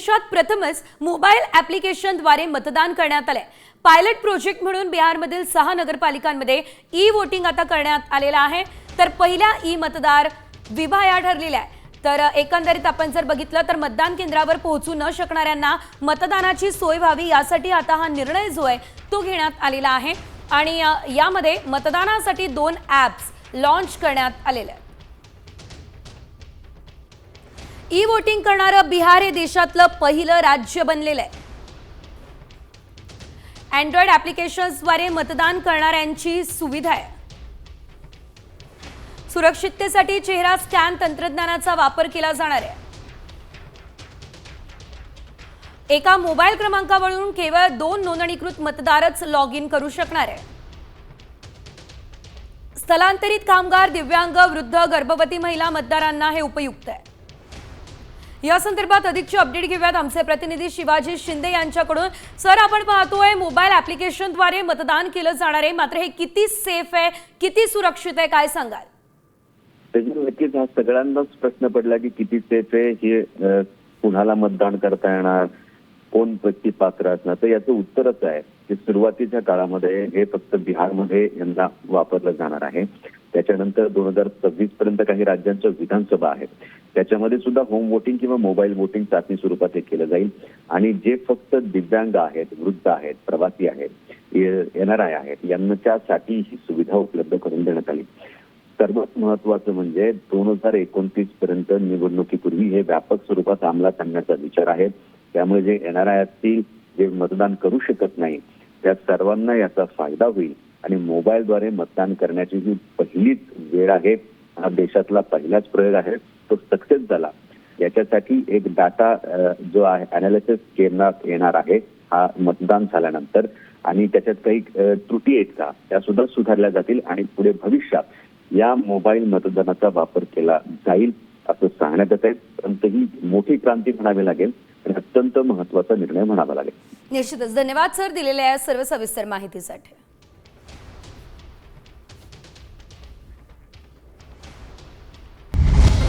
देशात प्रथमच मोबाईल ॲप्लिकेशनद्वारे मतदान करण्यात आलंय. पायलट प्रोजेक्ट म्हणून बिहारमधील सहा नगरपालिकांमध्ये ई वोटिंग आता करण्यात आलेलं आहे. तर पहिल्या ई मतदार विभा या ठरलेल्या आहे तर एकंदरीत आपण जर बघितलं तर मतदान केंद्रावर पोहोचू न शकणाऱ्यांना मतदानाची सोय व्हावी यासाठी आता हा निर्णय जो आहे तो घेण्यात आलेला आहे. आणि यामध्ये मतदानासाठी दोन ॲप्स लॉन्च करण्यात आलेले आहेत. ई वोटिंग करणारं बिहार हे देशातलं पहिलं राज्य बनलेलं आहे. अँड्रॉइड ॲप्लिकेशन्सद्वारे मतदान करणाऱ्यांची सुविधा आहे. सुरक्षिततेसाठी चेहरा स्कॅन तंत्रज्ञानाचा वापर केला जाणार आहे. एका मोबाईल क्रमांकावरून केवळ दोन नोंदणीकृत मतदारच लॉग इन करू शकणार आहे. स्थलांतरित कामगार दिव्यांग वृद्ध गर्भवती महिला मतदारांना हे उपयुक्त आहे. या संदर्भात अधिकची अपडेट घेऊयात आमचे प्रतिनिधी शिवाजी शिंदे यांच्याकडून. सर आपण पाहतोय मोबाईल ऍप्लिकेशनद्वारे मतदान केलं जाणार आहे. मात्र हे किती सेफ आहे? किती सुरक्षित आहे? काय सांगाल? नक्कीच हा सगळ्यांनाच प्रश्न पडला की किती सेफ आहे हे कुणाला मतदान करता येणार कोण व्यक्ती पात्र असणार? तर याचं उत्तरच आहे की सुरुवातीच्या काळामध्ये हे फक्त बिहारमध्ये यंदा वापरलं जाणार आहे. त्याच्यानंतर दोन हजार सव्वीस पर्यंत काही राज्यांच्या विधानसभा आहेत. त्याच्यामध्ये सुद्धा होम वोटिंग किंवा मोबाईल वोटिंग चाचणी स्वरूपात हे केलं जाईल. आणि जे फक्त दिव्यांग आहेत वृद्ध आहेत प्रवासी आहेत एनआरआय आहेत यांच्यासाठी ही सुविधा उपलब्ध करून देण्यात आली. सर्वात महत्वाचं म्हणजे दोन हजार एकोणतीस पर्यंत निवडणुकीपूर्वी हे व्यापक स्वरूपात अंमलात आणण्याचा विचार आहे. त्यामुळे जे एनआरआय असतील जे मतदान करू शकत नाही त्या सर्वांना याचा फायदा होईल. आणि मोबाईलद्वारे मतदान करण्याची ही पहिलीच वेळ आहे. हा देशातला पहिलाच प्रयोग आहे तो सक्सेस झाला. याच्यासाठी एक डाटा जो आहे अनालिसिस करण्यात येणार आहे हा मतदान झाल्यानंतर. आणि त्याच्यात काही त्रुटी आहेत का त्या सुद्धा सुधारल्या जातील आणि पुढे भविष्यात या मोबाईल मतदानाचा वापर केला जाईल असं सांगण्यात येत आहे. परंतु ही मोठी क्रांती म्हणावी लागेल आणि अत्यंत महत्त्वाचा निर्णय म्हणावा लागेल. निश्चितच. धन्यवाद सर दिलेल्या या सर्व सविस्तर माहितीसाठी.